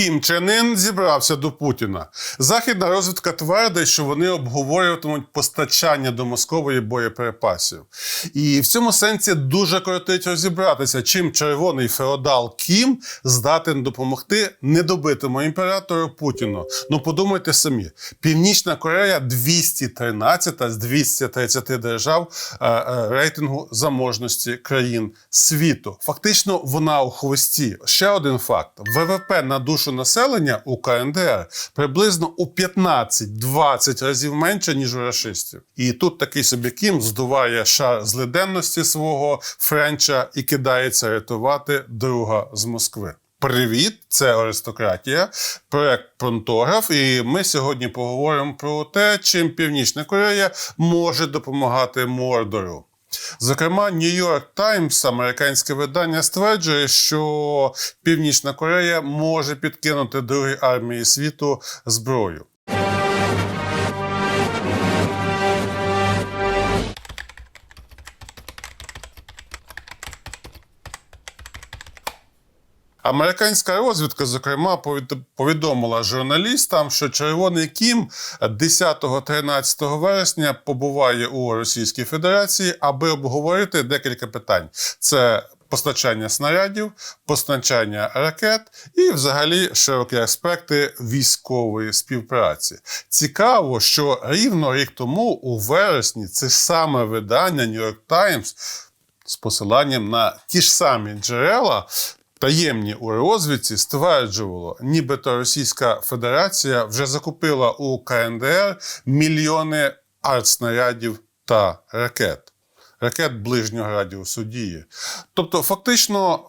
Кім Чен Ін зібрався до Путіна. Західна розвідка твердить, що вони обговорюватимуть постачання до Московії боєприпасів. І в цьому сенсі дуже крутить розібратися, чим червоний феодал Кім здатен допомогти недобитому імператору Путіну. Ну подумайте самі: Північна Корея 213 з 230 держав е, е, рейтингу заможності країн світу. Фактично, вона у хвості. Ще один факт: ВВП на душу населення у КНДР приблизно у 15-20 разів менше, ніж у рашистів. І тут такий собі Кім здуває шар злиденності свого Френча і кидається рятувати друга з Москви. Привіт, це аристократія, проект Пронтограф. І ми сьогодні поговоримо про те, чим Північна Корея може допомагати Мордору. Зокрема, Нью-Йорк Таймс, американське видання, стверджує, що Північна Корея може підкинути другій армії світу зброю. Американська розвідка, зокрема, повідомила журналістам, що Червоний Кім 10-13 вересня побуває у Російській Федерації, аби обговорити декілька питань: це постачання снарядів, постачання ракет і, взагалі, широкі аспекти військової співпраці. Цікаво, що рівно рік тому, у вересні, це саме видання York Times з посиланням на ті ж самі джерела. Таємні у розвідці стверджувало, нібито Російська Федерація вже закупила у КНДР мільйони артснарядів та ракет. Ракет ближнього радіусу дії. Тобто, фактично,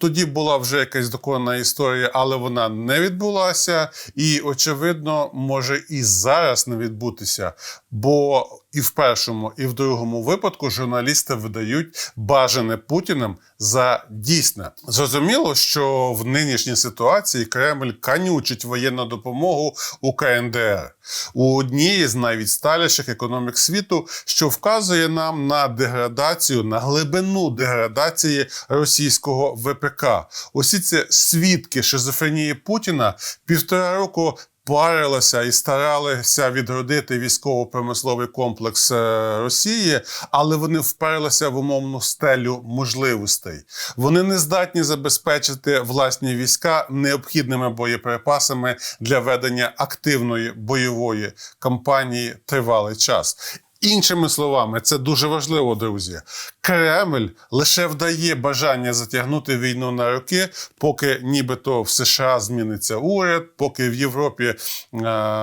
тоді була вже якась доконана історія, але вона не відбулася, і, очевидно, може і зараз не відбутися. Бо і в першому, і в другому випадку журналісти видають бажане Путіним за дійсне. Зрозуміло, що в нинішній ситуації Кремль канючить воєнну допомогу у КНДР у одній з найвідсталіших економік світу, що вказує нам на деградацію, на глибину деградації російського ВПК. Усі ці свідки шизофренії Путіна півтора року. Парилися і старалися відродити військово-промисловий комплекс е, Росії, але вони вперлися в умовну стелю можливостей. Вони не здатні забезпечити власні війська необхідними боєприпасами для ведення активної бойової кампанії тривалий час. Іншими словами, це дуже важливо, друзі. Кремль лише вдає бажання затягнути війну на роки, поки нібито в США зміниться уряд, поки в Європі е,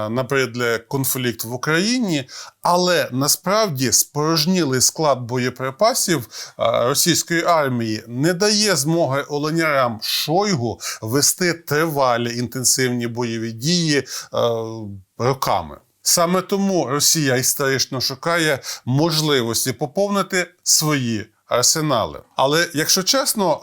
набридле конфлікт в Україні. Але насправді спорожнілий склад боєприпасів е, російської армії не дає змоги оленярам Шойгу вести тривалі інтенсивні бойові дії е, роками. Саме тому Росія історично шукає можливості поповнити свої арсенали. Але якщо чесно,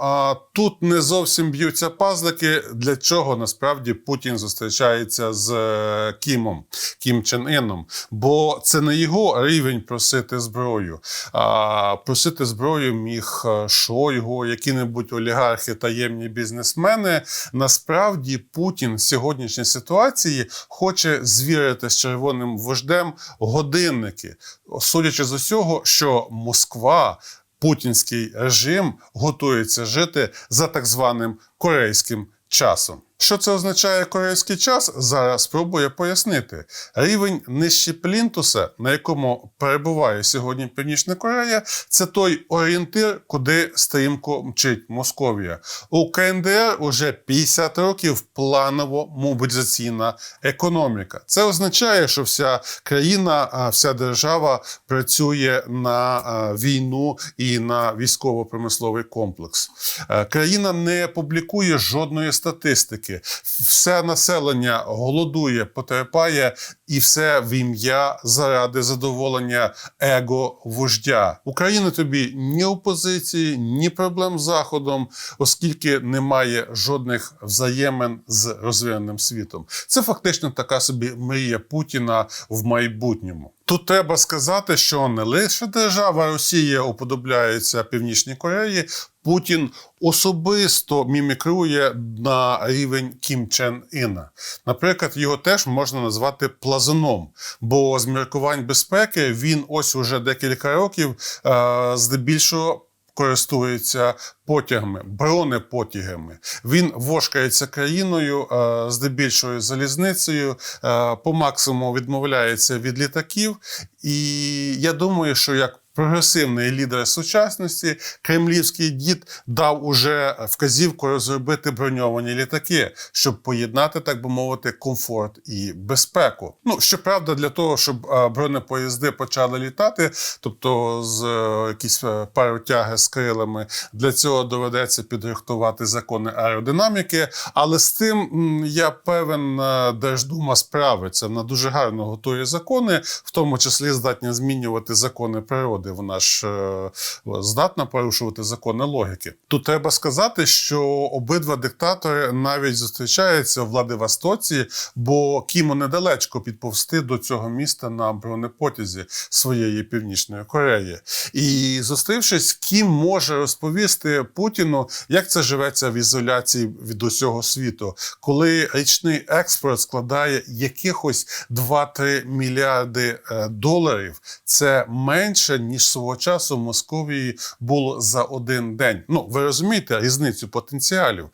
тут не зовсім б'ються пазлики, для чого насправді Путін зустрічається з е, Кімом, Кім Чен Іном. Бо це не його рівень просити зброю. А просити зброю міг е, Шойгу, які-небудь олігархи, таємні бізнесмени. Насправді Путін в сьогоднішній ситуації хоче звірити з червоним вождем годинники, судячи з усього, що Москва путінський режим готується жити за так званим корейським часом. Що це означає корейський час? Зараз спробую пояснити. Рівень нижче плінтуса, на якому перебуває сьогодні Північна Корея, це той орієнтир, куди стрімко мчить Московія. У КНДР уже 50 років планово мобілізаційна економіка. Це означає, що вся країна, вся держава працює на війну і на військово-промисловий комплекс. Е, Країна не публікує жодної статистики. Все населення голодує, потерпає, і все в ім'я заради задоволення его вождя. Україна тобі ні опозиції, ні проблем з заходом, оскільки немає жодних взаємин з розвиненим світом. Це фактично така собі мрія Путіна в майбутньому. Тут треба сказати, що не лише держава Росія уподобляється Північній Кореї. Путін особисто мімікрує на рівень Кім Чен Іна. Наприклад, його теж можна назвати плазуном, бо з міркувань безпеки він ось уже декілька років е, здебільшого. Користується потягами, бронепотягами. Він вошкається країною, е, здебільшою залізницею, е, по максимуму відмовляється від літаків. І я думаю, що як прогресивний лідер сучасності, кремлівський дід дав уже вказівку розробити броньовані літаки, щоб поєднати, так би мовити, комфорт і безпеку. Ну щоправда, для того, щоб е, бронепоїзди почали літати, тобто з е, якісь е, паротяги з крилами, для цього доведеться підрихтувати закони аеродинаміки. Але з цим м, я певен, Держдума справиться. Вона дуже гарно готує закони, в тому числі здатні змінювати закони природи. Вона ж е, здатна порушувати закони логіки. Тут треба сказати, що обидва диктатори навіть зустрічаються в Владивостоці, бо Кіму недалечко підповзти до цього міста на бронепотязі своєї північної Кореї. І зустрівшись, Кім може розповісти Путіну, як це живеться в ізоляції від усього світу, коли річний експорт складає якихось 2-3 мільярди е, доларів. Це менше ніж свого часу в Московії було за один день. Ну ви розумієте різницю потенціалів.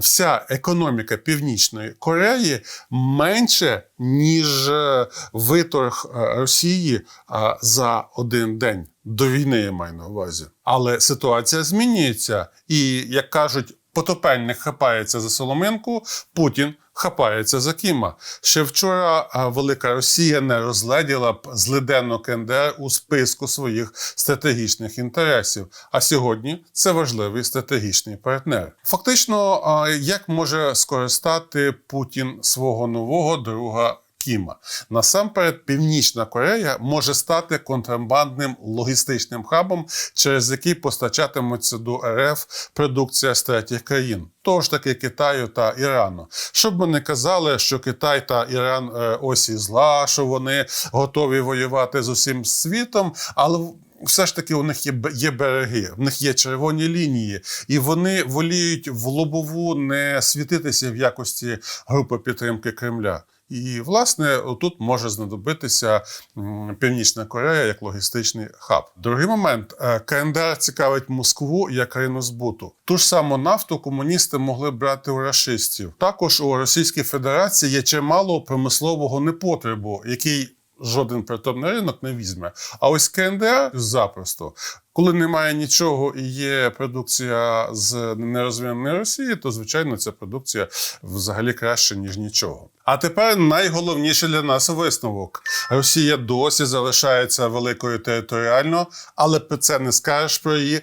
Вся економіка Північної Кореї менше ніж е, виторг е, Росії е, за один день. До війни я маю на увазі. Але ситуація змінюється, і як кажуть, потопельник хапається за соломинку, Путін хапається за Кіма. Ще вчора Велика Росія не розгледіла б злиденну КНДР у списку своїх стратегічних інтересів. А сьогодні це важливий стратегічний партнер. Фактично, як може скористати Путін свого нового друга? Кіма насамперед, Північна Корея може стати контрабандним логістичним хабом, через який постачатимуться до РФ продукція з третіх країн, того ж таки Китаю та Ірану. Щоб ми не казали, що Китай та Іран е, ось і зла, що вони готові воювати з усім світом, але все ж таки у них є, є береги, в них є червоні лінії, і вони воліють в лобову не світитися в якості групи підтримки Кремля. І, власне, тут може знадобитися Північна Корея як логістичний хаб. Другий момент Е, КНДР цікавить Москву як країну збуту. Ту ж саму нафту комуністи могли брати у рашистів. Також у Російській Федерації є чимало промислового непотребу, який жоден притомний ринок не візьме. А ось КНДР запросто. Коли немає нічого і є продукція з нерозвиненої Росії, то звичайно ця продукція взагалі краще ніж нічого. А тепер найголовніше для нас висновок: Росія досі залишається великою територіально, але про це не скажеш про її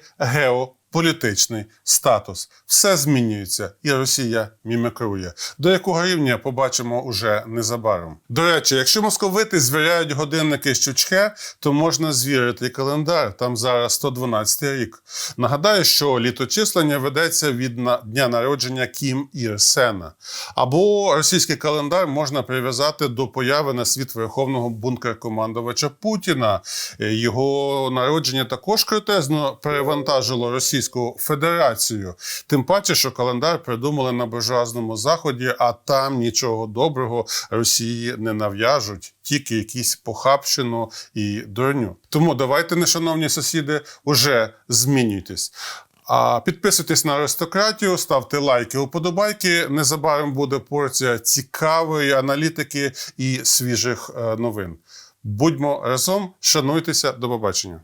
геополітичний статус. Все змінюється, і Росія мімікрує. До якого рівня побачимо уже незабаром. До речі, якщо московити звіряють годинники з Чучхе, то можна звірити календар. Там зараз 112 рік. Нагадаю, що літочислення ведеться від дня народження Кім Ір Сена. Або російський календар можна прив'язати до появи на світ верховного бункер-командувача Путіна. Його народження також критезно перевантажило Російську Федерацію. Тим паче, що календар придумали на буржуазному заході, а там нічого доброго Росії не нав'яжуть, тільки якісь похабщину і дурню. Тому давайте, нешановні сусіди, уже змінюйтесь. А підписуйтесь на аристократію, ставте лайки, уподобайки. Незабаром буде порція цікавої аналітики і свіжих е, новин. Будьмо разом, шануйтеся, до побачення.